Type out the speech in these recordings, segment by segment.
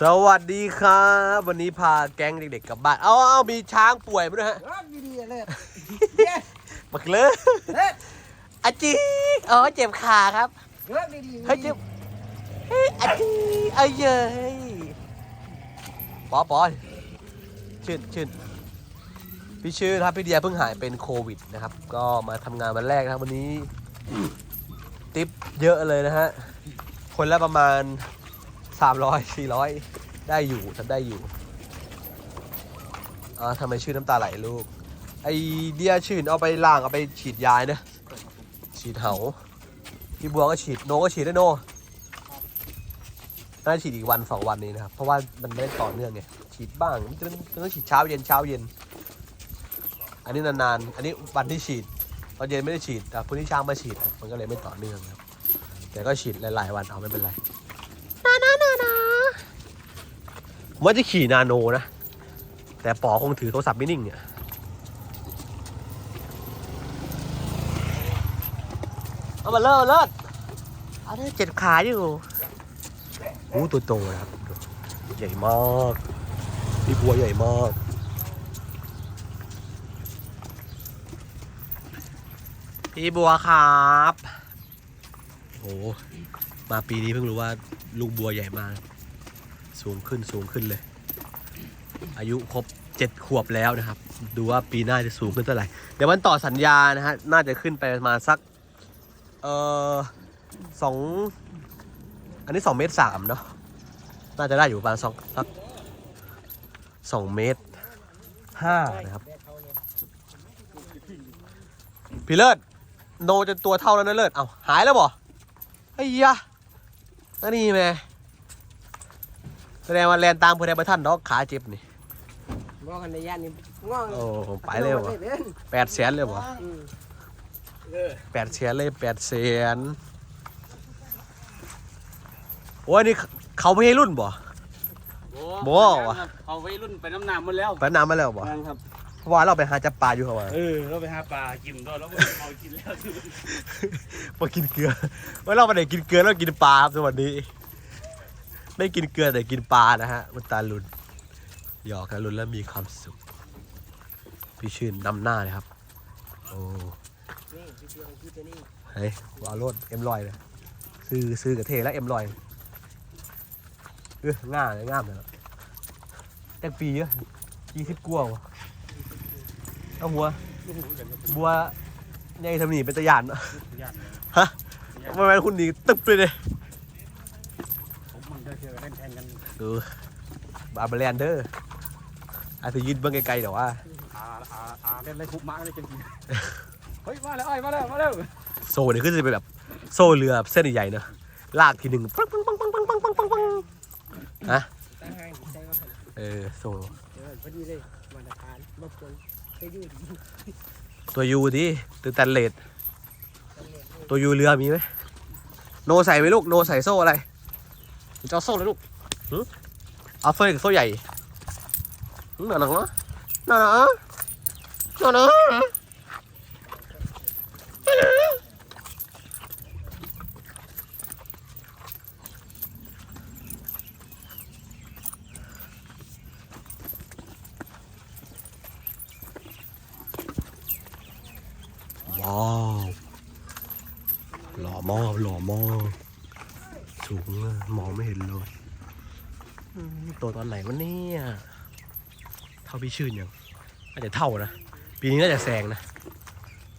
สวัสดีครับ วันนี้พาแก๊งเด็กๆกลับบ้าน เอาเอามีช้างป่วยมาด้วยฮะรอบดีๆเลยเย้บักเลยเฮ้ยอาจีอ๋อเจ็บขาครับรอบดีๆเฮ้ยเจ็บเฮ้ยอาจีเอ้ยเย้ยปอปอชื่นชื่นพี่ชื่อครับพี่เดียเพิ่งหายเป็นโควิดนะครับ ก็มาทำงานวันแรกนะครับวันนี้ ติปเยอะเลยนะฮะ คนละประมาณ 300 400ได้อยู่ทำได้อยู่อ่าทำไมชื่อน้ำตาไหลลูก ไอเดียชื่นเอาไปล่างเอาไปฉีดยายนะฉีดเหาพี่บัวก็ฉีดโนก็ฉีดได้โนน่าฉีดอีกวันสองวันนี้นะครับ เพราะว่ามันไม่ต่อเนื่องไงฉีดบ้างมันจะมันต้องฉีดเช้าเย็นเช้าเย็น อันนี้นานๆ อันนี้วันที่ฉีดตอนเย็นไม่ได้ฉีดแต่พรุ่งนี้เช้ามาฉีดครับมันก็เลยไม่ต่อเนื่องครับแต่ก็ฉีดหลายๆวันเอาไม่เป็นไรนานานานา ผมว่าจะขี่นาโนนะ แต่ป๋อคงถือโทรศัพท์ไม่นิ่งเนี่ยเอามาเลิศเลิศเอาได้เจ็ดขาอยู่โอ้ตัวโตนะครับ ใหญ่มากพี่บัวใหญ่มากพี่บัวครับโอ้มาปีนี้เพิ่งรู้ว่าลูกบัวใหญ่มาก สูงขึ้นสูงขึ้นเลย อายุครบเจ็ดขวบแล้วนะครับ ดูว่าปีหน้าจะสูงขึ้นเท่าไหร่ เดี๋ยววันต่อสัญญานะฮะ น่าจะขึ้นไปประมาณสัก เออสองอันนี้สองเมตรสามเนาะ น่าจะได้อยู่ประมาณสองสักสองเมตรห้านะครับ พี่เลิศโนจนตัวเท่าแล้วนะเลิศ เอาหายแล้วบ่ไอ้ยะนั่นนี่แม่ แสดงว่าแลนตามผู้ใดประท่านเนาะขาเจ็บนี่บอกกันในย่านนี้ง่วงโอ้ไปเลยบ่เล่นแปดแสนเลยบ่อืมแปดแสนเลยแปดแสนโอ้ยนี่เขาไม่ให้รุ่นบ่บ่วะเอาไว้รุ่นไปน้ำหนามหมดแล้วไปน้ำมาแล้วบ่ยังครับเพราะว่าเราไปหาจับปลาอยู่เขาว่าเออเราไปหาปลากินด้วยแล้วก็เอากินแล้วมากินเกลือว่าเราไปไหนกินเกลือแล้วกินปลาครับสวัสดี ไม่กินเกลือแต่กินปลานะฮะมันตาลุนหยอกกันลุนแล้วมีความสุข พี่ชื่นนำหน้าเลยครับ โอ้นี่พี่เพียงพี่ตัวนี้เฮ้ยวาวรถเอ็มลอยเลยซื้อซื้อกระเทแล้วเอ็มลอยเออง่าเลยง่ามเลยแต่ปีเยอะยี่สิบกว่าวะเอาหัว บัวใหญ่ทำหนีเป็นตะยานเนอะญาติฮะทำไมคุณหนีตึ๊บเลย เนี่ยผมมันก็เล่นแทนกันดูบาร์เบลนเดอร์อาจจะยืนเบื้องไกลๆแต่ว่าอาอาอาเล่นไรคุกมาเลยจริงเฮ้ยมาแล้วไอ้มาแล้วมาแล้วโซ่เนี่ยก็จะเป็นแบบโซ่เรือเส้นใหญ่ๆเนอะลากทีหนึ่งปังปังปังปังปังปังปังปังปังฮะเออโซ่พอดีเลยมาตรฐานรบกวนเคยอยู่ดีตัวยูดิตัวแตนเลดตัวยูเรือมีไหมโนใส่ไหมลูกโนใส่โซ่อะไร จะเอาโซ่เลยลูกหึเอาโซ่เล็กโซ่ใหญ่หึหนักหนักเนาะหนักหนักหนักหนักว้าวหล่อมากหล่อมากสูงอะมองไม่เห็นเลย อืมโตอนไหนวะเนี่ยเท่าพี่ชื่นยังน่าจะเท่านะ ปีนี้น่าจะแซงนะ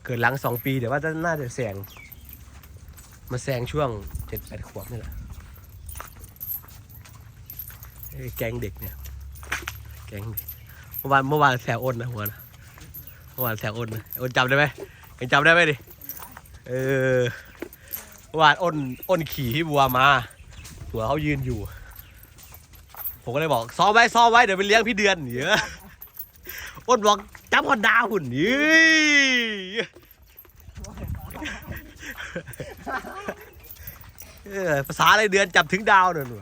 เกิดหลังสองปีเดี๋ยวว่าจะน่าจะแซงมาแซงช่วงเจ็ดแปดขวบนี่แหละแกงเด็กเนี่ย แกงเด็กเมื่อวานเมื่อวานแซวอ้นนะหัวนะเมื่อวานแซวอ้นนะอ้นจำได้ไหมยังจำได้ไหมดิเออเมื่อวานอ้นอ้นขี่ที่บัวมาหัวเขายืนอยู่ ผมก็เลยบอกซ้อมไว้ซ้อมไว้เดี๋ยวไปเลี้ยงพี่เดือนเยอะอ้นบอกจับคนดาวหุ่นยืเออภาษาอะไรเดือนจับถึงดาวเนอะหนู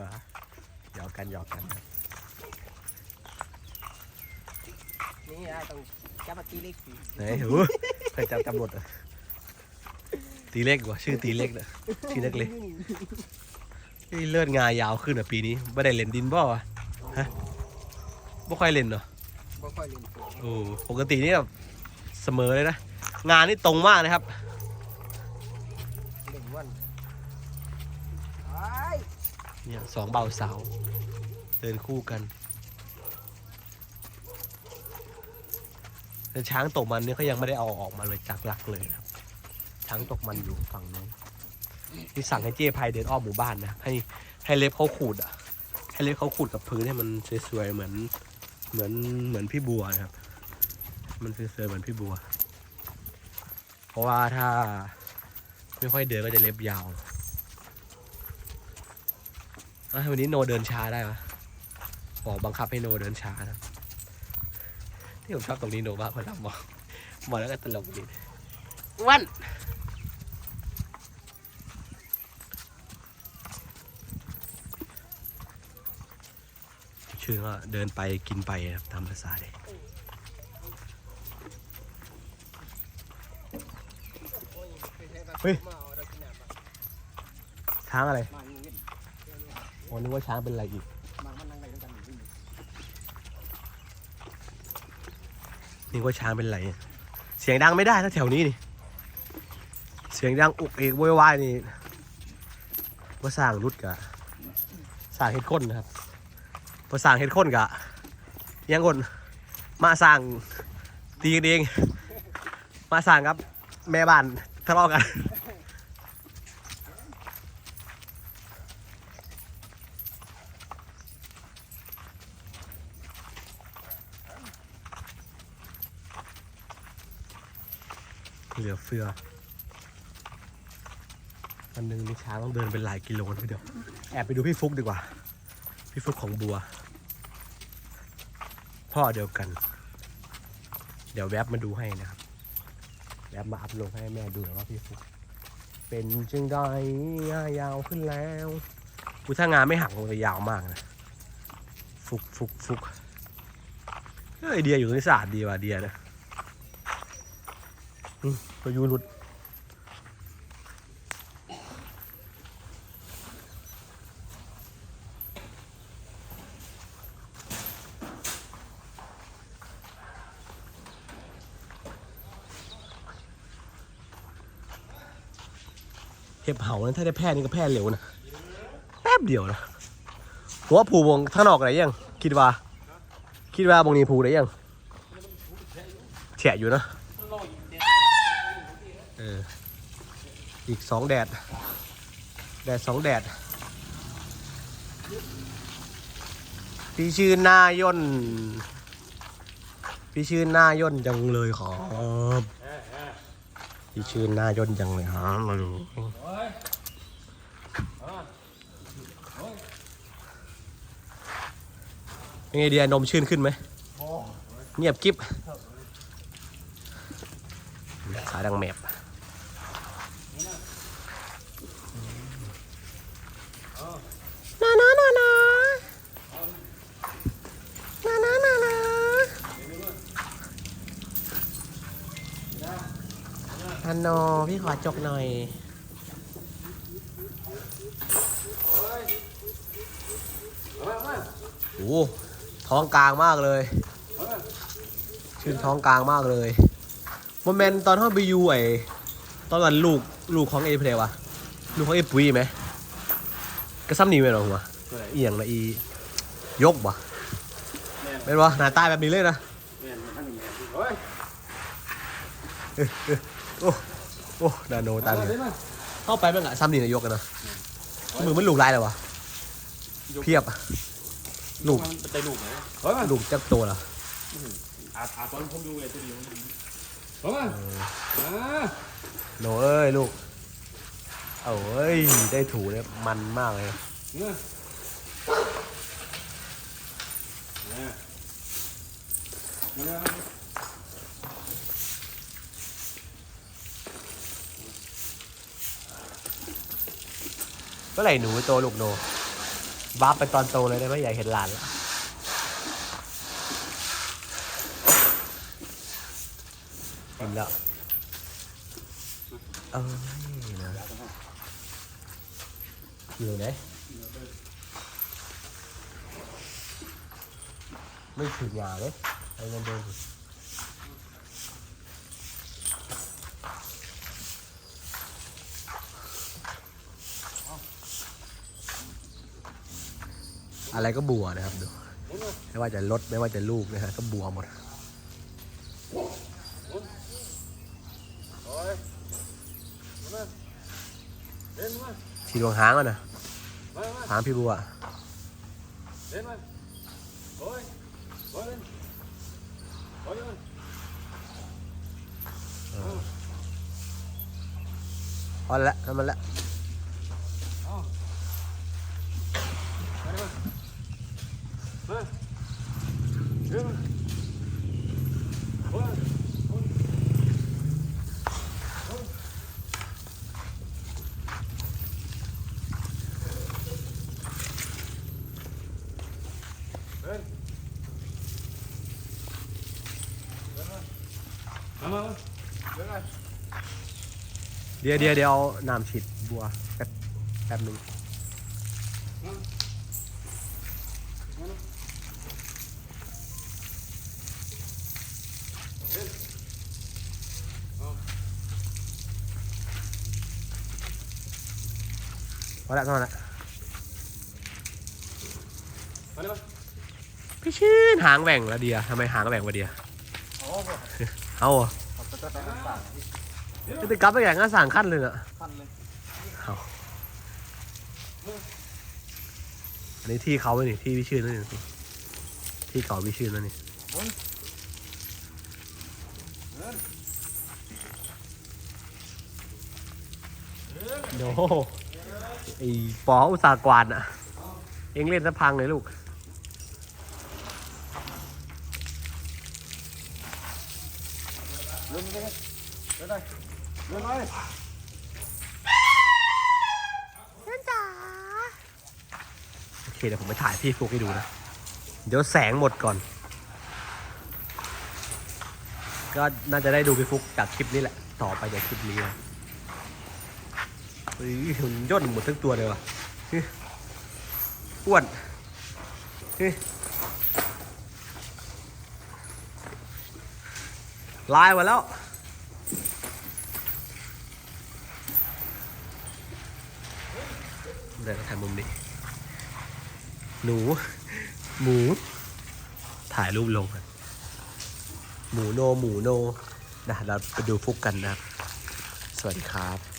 หยอกกันหยอกกัน นี่ได้ต้องจับมาตีเล็กสิไหนหูเคยจับตำรวจเหรอตีเล็กว่ะชื่อตีเล็กนะชื่อนักเลงนี่เลือดงายาวขึ้นอะปีนี้ไม่ได้เล่นดินบ่วะ ฮะไม่ค่อยเล่นเหรอบ่ค่อยเล่นตัวโอ้ปกตินี่แบบเสมอเลยนะ งานนี่ตรงมากนะครับเล่นวันไอ้เนี่ยสองเบาสาว เดินคู่กันแต่ช้างตกมันเนี่ยเขายังไม่ได้เอาออกมาเลยจากหลักเลยนะครับ ช้างตกมันอยู่ฝั่งนู้นที่สั่งให้เจ้พายเดินอ้อมหมู่บ้านนะให้ให้เล็บเขาขูดอะ ให้เล็บเขาขูดกับพื้นให้มันสวยๆเหมือนเหมือนเหมือนพี่บัวนะครับ มันสวยๆเหมือนพี่บัว เพราะว่าถ้าไม่ค่อยเดินก็จะเล็บยาววันนี้โนเดินช้าได้ปะบอกบังคับให้โนเดินช้านะที่ผมชอบตรงนี้โนมาเพราะเรามองมองแล้วก็ตลกดีวันือว่าเดินไปกินไปครับตามภาษาเด็กเฮ้ยมาเอาเรากินน้ำปะช้างอะไรมาเงินโอ้นึกว่าช้างเป็นอะไรอีกมามันนั่งไหนด้วยกันอยู่นี่นึกว่าช้างเป็นอะไรเสียงดังไม่ได้ถ้าแถวนี้นี่เสียงดังอุกเอกโวยวายนี่ว่าสร้างรุดกะสร้างเฮ็ดค้นนะครับ พอสร้างเฮ็ดค้นกะยังคนมาสร้างตีกันเองมาสร้างครับ แม่บ้านทะเลาะกันเหลือเฟือวันหนึ่งนี่ช้างต้องเดินเป็นหลายกิโลนะเดียว แอบไปดูพี่ฟุกดีกว่า พี่ฟุกของบัว พ่อเดียวกัน เดี๋ยวแวบมาดูให้นะครับ แวบมาอัพลงให้แม่ดูหน่อยว่าพี่ฟุกเป็นจึงได้ยาวขึ้นแล้วกูถ้างานไม่หักคงจะยาวมากนะ ฟุกฟุกฟุกเฮ้ยเดียอยู่ตรงนี้สะอาดดีว่ะเดียนะตัวยูรุด เห็บเห่านั้นถ้าได้แพร่นี่ก็แพร่เร็วนะแป๊บเดียวนะหัวผูวงข้างนอกอะไรยัง คิดว่า คิดว่าบงนี้ผูได้ยังแฉะอยู่นะเอออีกสองแดด แดดสองแดด พี่ชื่อนาย่นพี่ชื่อนาย่นจังเลยครับ พี่ชื่อหน้าย่นจังเลยครับมาดูเป็นไงเดียนมชื่นขึ้นไหมเงียบกิ๊บขาดังแมบ ฮันโนพี่ขอจกหน่อยโอ้ท้องกลางมากเลย ชื่นท้องกลางมากเลยโมเมนต์ตอนเขาไปยูไอตอนนั้นลูกลูกของเอเพลวะลูกของเอปุยไหมกระซ้ำนี่ไหมหรอหัวเอียงละอียกบ่เป็นวะหน้าตาแบบนี้เลยนะ โอ้โอ้นาโนตาเลเลยยมาเข้าไปเป็นอะซ้ำนี่นะยกกันนะมือมันลูกลายเลยวะเพียบอะลูกมันเป็นไตลูกไหมเฮ้ยมาลูกจักตัวละอาอาตอนผมดูเลยตัวเดียวเฮ้ยมาอ่าโนเอ้ยลูกเอาเอ้ยได้ถูเนี่ยมันมากเลยเนี่ย เมื่อไหร่หนูโตลูกโนวาร์ไปตอนโตเลยได้ไหมใหญ่เห็นหลานละเห็นแล้เอ้ยนะอยู่ไหนไม่ถึงยาเลยไอ้เงินเดิน อะไรก็บัวนะครับดูไม่ว่าจะรถไม่ว่าจะลูกนะฮะก็บัวหมดทีดวงหางอะนะหางพี่บัวเดินมาโอ้เดินโอ้ยเดินพอละทำมันละ เอามาดิมามาเดินมาโอ้ยโอ้ยโอ้ยเดินเดินมามามามาเดินมา เดี๋ยวเดี๋ยวเดี๋ยวเอาน้ำฉีดบัวแป๊บแป๊บหนึง พอละพอละมาดิมาพี่ชื่นหางแหว่งแล้วเดียทำไมหางแหว่งวะเดียโอ้โหเอาเหรอเอาจะจะจะสั่งจะไปกลับไปอย่างงั้นสั่งขั้นเลยอะขั้นเลยเอาอันนี้ที่เขาไหมนี่ที่พี่ชื่นนั่นนี่ที่เก่าพี่ชื่นนั่นนี่เดินโด ไอ้ปออุตสาหกวาดอะ เอ็งเล่นซะพังเลยลูกเดินไปเดินไปเดินไปโอเคเดี๋ยวผมไปถ่ายพี่ฟุกให้ดูนะ เดี๋ยวแสงหมดก่อน ก็น่าจะได้ดูพี่ฟุกจากคลิปนี้แหละ ต่อไปจากคลิปนี้นะ ฮ้ยมันย่นหมดทั้งตัวเลยวะเฮ้ยอ้วนเฮ้ยลายหมดแล้ว เดี๋ยวถ่ายมุมนี้ หนู หมู ถ่ายรูปลงกันหมูโน หมูโน นะ เราไปดูฟุกกันนะ สวัสดีครับ